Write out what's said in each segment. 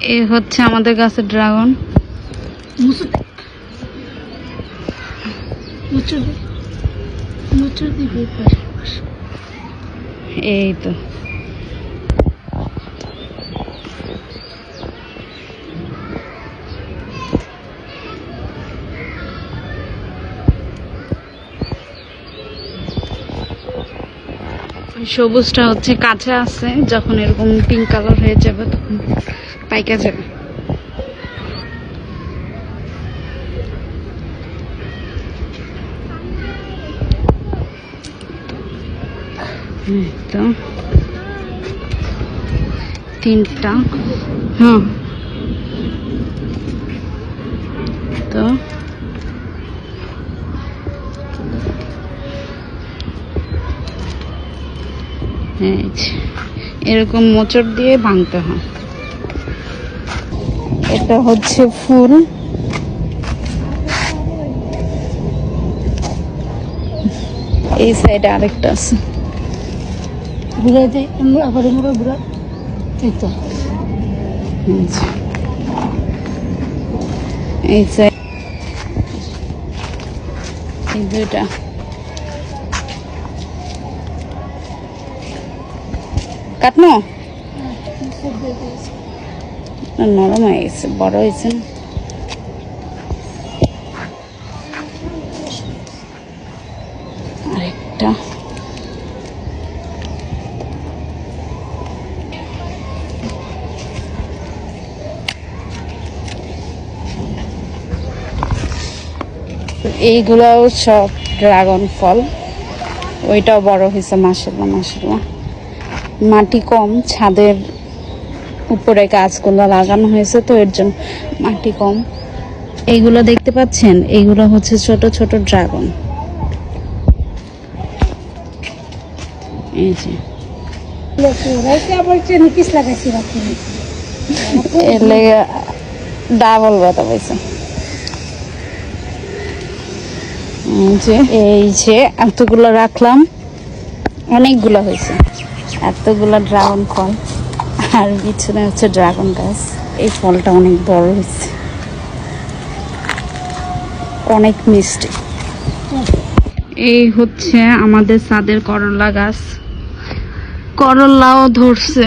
এ হচ্ছে আমাদের গাছের ড্রাগন। এই তো। সবুজটা হচ্ছে কাঁচা আছে যখন এরকম পিঙ্ক কালার হয়ে যাবে তখন। পাইকা যাবে এই তো তিনটা। হ্যাঁ। তো। এরকম মোচড় দিয়ে ভাঙতে হয়। এটা হচ্ছে ফুল। এই সাইডে আরেকটা আছে। ঘুরে আমরা আবার আমরা ঘুরা এই তো। এই সাইড এই দুইটা। কাটনো না, নরম হয়ে গেছে বড় হয়েছে আরেকটা। এইগুলাও সব ড্রাগন ফল। ওইটাও বড় হয়েছে মাসাল্লাহ মাসাল্লাহ মাটি কম, ছাদের উপরে গাছগুলো লাগানো হয়েছে তো এর জন্য মাটি কম। এইগুলো দেখতে পাচ্ছেন? এইগুলো হচ্ছে ছোট ছোট ড্রাগন। এই যে। ডাবল ব্যথা এই যে, এতগুলো রাখলাম। অনেকগুলো হয়েছে। এতগুলো ড্রাগন ফল। আর পিছনে হচ্ছে ড্রাগন গাছ। এই ফলটা অনেক বড় হয়েছে। অনেক মিষ্টি। এই হচ্ছে আমাদের সাদের করলা গাছ। করলাও ধরছে।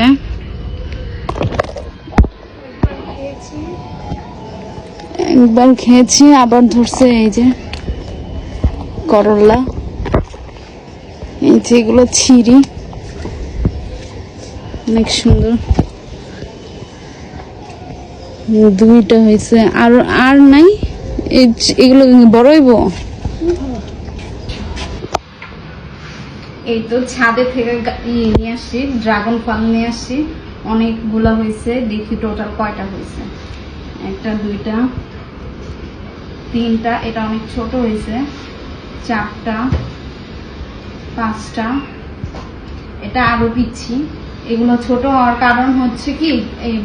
একবার খেয়েছি আবার ধরছে এই যে করলা। এই যে এগুলো ছিঁড়ি অনেক সুন্দর। দুইটা হয়েছে। আর আর নাই? এগুলো বড় হইব? এই তো ছাদে থেকে ইয়ে নিয়ে আসছি ড্রাগন ফল নিয়ে আসছি অনেকগুলা হয়েছে, দেখি টোটাল কয়টা হয়েছে। একটা, দুইটা, তিনটা, এটা অনেক ছোট হয়েছে। চারটা, পাঁচটা, এটা আরও পিচ্ছি। এগুলো ছোট হওয়ার কারণ হচ্ছে কি এই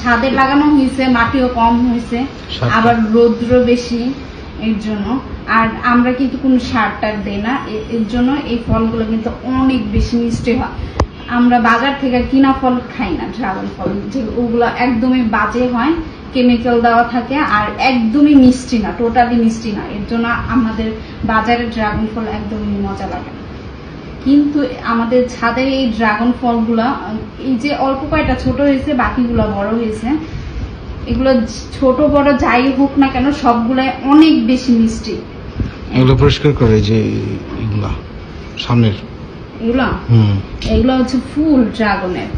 ছাদে লাগানো হয়েছে মাটিও কম হয়েছে আবার রৌদ্র বেশি এর জন্য। আর আমরা কিন্তু কোনো সার টার দিই না এর জন্য এই ফলগুলো কিন্তু অনেক বেশি মিষ্টি হয়। আমরা বাজার থেকে কিনা ফল খাই না ড্রাগন ফল যে ওগুলো একদমই বাজে হয় কেমিক্যাল দেওয়া থাকে আর একদমই মিষ্টি না টোটালি মিষ্টি না। এর জন্য আমাদের বাজারের ড্রাগন ফল একদমই মজা লাগে না। কিন্তু আমাদের ছাদের এই ড্রাগন ফলগুলা এই যে অল্প কয়টা ছোট হয়েছে বাকিগুলো বড় হয়েছে। এগুলো ছোট বড় যাই হোক না কেন সবগুলাই অনেক বেশি মিষ্টি। এগুলো পরিষ্কার করে যে এগুলা সামনের। এগুলো? হুম। এগুলো হচ্ছে ফুল ড্রাগনের।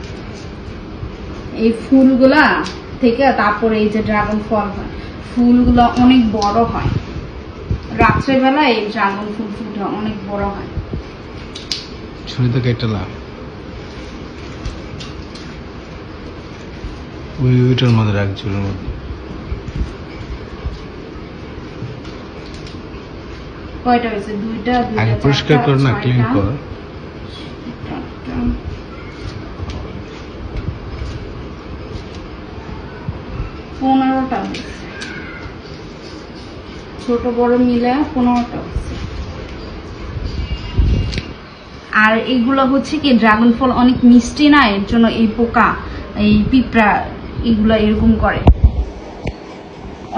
এই ফুলগুলা থেকে তারপরে এই যে ড্রাগন ফল হয় ফুলগুলো অনেক বড় হয়। রাত্রেবেলা এই ড্রাগন ফুল ফুলটা অনেক বড় হয়। ছুরি থেকে একটা লাভ। ওই ওইটার মধ্যে রাখ ঝুলের মধ্যে। কয়টা হয়েছে? দুইটা দুইটা আগে পরিষ্কার কর না ক্লিন কর। পনেরোটা। ছোট বড় মিলে পনেরোটা। আর এইগুলো হচ্ছে কি ড্রাগন ফল অনেক মিষ্টি না, এর জন্য এই পোকা, এই পিঁপড়া এগুলো এরকম করে।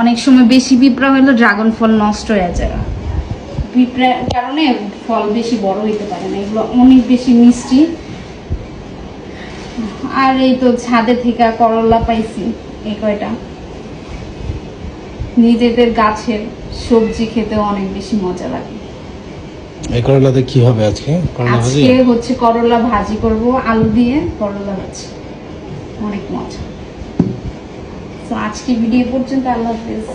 অনেক সময় বেশি পিঁপড়া হলে ড্রাগন ফল নষ্ট হয়ে যায়। পিঁপড়ার কারণে ফল বেশি বড় হইতে পারে না, এগুলো অনেক বেশি মিষ্টি। আর এই তো ছাদে থেকে করলা পাইছি, এই কয়টা। নিজেদের গাছের সবজি খেতে অনেক বেশি মজা লাগে। এই করলাতে কি হবে আজকে? করলা ভাজি? আজকে হচ্ছে করলা ভাজি করব, আলু দিয়ে করলা ভাজি। অনেক মজা। তো আজকে ভিডিও পর্যন্ত আল্লাহ হাফেজ।